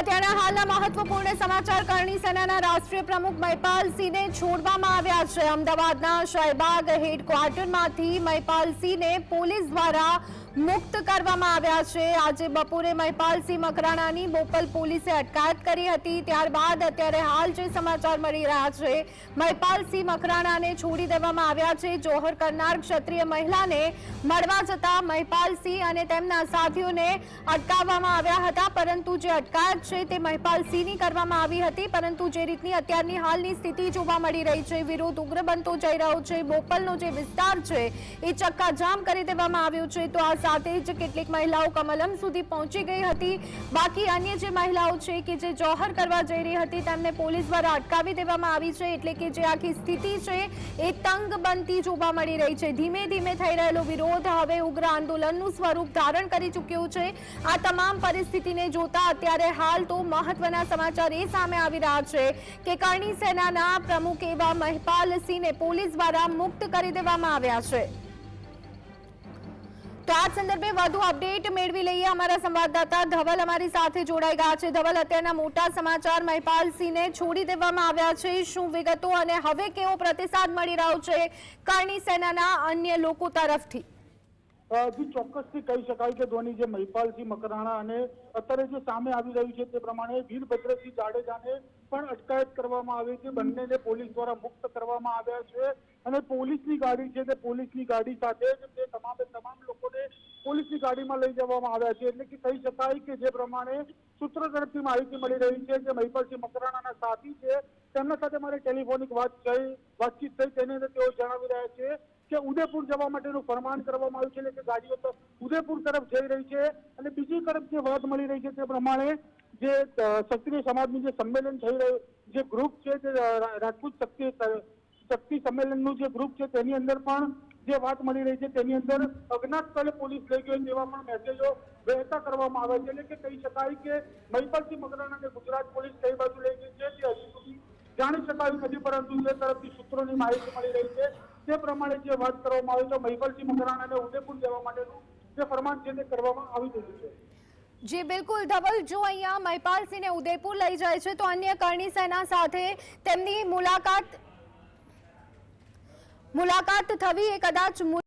અત્યારના હાલના મહત્વપૂર્ણ સમાચાર કરણી સેનાના રાષ્ટ્રીય પ્રમુખ મહિપાલસિંહને છોડવામાં આવ્યા છે. અમદાવાદના શાહીબાગ હેડક્વાર્ટરમાંથી મહિપાલસિંહને પોલીસ દ્વારા મુક્ત કરવામાં આવ્યા છે. આજે બપોરે મહિપાલસિંહ મકરાણાની બોપલ પોલીસે અટકાયત કરી હતી. ત્યારબાદ અત્યારે હાલ જે સમાચાર મળી રહ્યા છે, મહિપાલસિંહ મકરાણાને છોડી દેવામાં આવ્યા છે. જોહર કરનાર ક્ષત્રિય મહિલાને મળવા જતા મહિપાલસિંહ અને તેમના સાથીઓને અટકાવવામાં આવ્યા હતા. પરંતુ જે અટકાયત છે તે મહિપાલસિંહની કરવામાં આવી હતી. પરંતુ જે રીતની અત્યારની હાલની સ્થિતિ જોવા મળી રહી છે, વિરોધ ઉગ્ર બનતો જઈ રહ્યો છે. બોપલનો જે વિસ્તાર છે, એ ચક્કાજામ કરી દેવામાં આવ્યો છે. તો આ સાથે જ કેટલીક મહિલાઓ કમલમ સુધી પહોંચી ગઈ હતી. બાકી અન્ય જે મહિલાઓ છે કે જે જોહર કરવા જઈ રહી હતી, તેમને પોલીસ દ્વારા અટકાવી દેવામાં આવી છે. એટલે કે જે આખી સ્થિતિ છે એ તંગ બનતી જોવા મળી રહી છે. ધીમે ધીમે થઈ રહેલો વિરોધ હવે ઉગ્ર આંદોલનનું સ્વરૂપ ધારણ કરી ચૂક્યું છે. આ તમામ પરિસ્થિતિને જોતા અત્યારે હાલ તો મહત્વના સમાચાર એ સામે આવી રહ્યા છે કે કરણી સેનાના પ્રમુખ એવા મહેપાલસિંહને પોલીસ દ્વારા મુક્ત કરી દેવામાં આવ્યા છે. તો આ સંદર્ભે વધુ અપડેટ મેળવી લઈએ અમારા સંવાદદાતા. ધવલ અમારી સાથે જોડાઈ ગયા છે. ધવલ, અત્યારના મોટા સમાચાર મહિપાલસિંહને છોડી દેવામાં આવ્યા છે. શું વિગતો અને હવે કેવો પ્રતિસાદ મળી રહ્યો છે કરણી સેનાના અન્ય લોકો તરફથી? હજી ચોક્કસથી કહી શકાય કે ધોની જે મહિપાલસિંહ મકરાણા અને અત્યારે જે સામે આવી રહ્યું છે તે પ્રમાણે વીરભદ્રસિંહ જાડેજાને પણ અટકાયત કરવામાં આવી છે. બંનેને પોલીસ દ્વારા મુક્ત કરવામાં આવ્યા છે અને પોલીસની ગાડી છે તે પોલીસની ગાડી સાથે જ તે પોલીસની ગાડીમાં લઈ જવામાં આવ્યા છે. એટલે કે કહી શકાય કે જે પ્રમાણે સૂત્રો તરફથી માહિતી મળી રહી છે જે મહિપાલસિંહ મકરાણાના સાથી છે. તેમના સાથે મારી ટેલિફોનિક વાત થઈ, વાતચીત થઈ. તેની અંદર તેઓ જણાવી રહ્યા છે કે ઉદયપુર જવા માટેનું ફરમાન કરવામાં આવ્યું છે. એટલે કે ગાડીઓ તો ઉદયપુર તરફ જઈ રહી છે. અને બીજી તરફ જે વાત મળી રહી છે તે પ્રમાણે જે ક્ષત્રિય સમાજનું જે સંમેલન થઈ રહ્યું, જે ગ્રુપ છે તે રાજપૂત શક્તિ શક્તિ સંમેલનનું જે ગ્રુપ છે તેની અંદર પણ જે વાત મળી રહી છે તેની અંદર અજ્ઞાત સ્થળે પોલીસ લઈ ગયો એવા પણ મેસેજો વહેતા કરવામાં આવે છે. એટલે કે કહી શકાય કે મહિપાલસિંહ મકરાણાને ગુજરાત પોલીસ કઈ બાજુ લઈ ગઈ છે તે હજી સુધી જાણી શકાયું નથી, પરંતુ એ તરફથી સૂત્રોની માહિતી મળી રહી છે. તે પ્રમાણે જે વાત કરવામાં આવી તો મહિપાલસિંહ મકરાણાને ઉદયપુર જવા માટેનું જે ફરમાન છે તે કરવામાં આવી રહ્યું છે. જી, બિલકુલ. ધવલ, જો અહીંયા મહિપાલસિંહને ઉદયપુર લઈ જાય છે, તો અન્ય કરણી સેના સાથે તેમની મુલાકાત મુલાકાત થવી એ કદાચ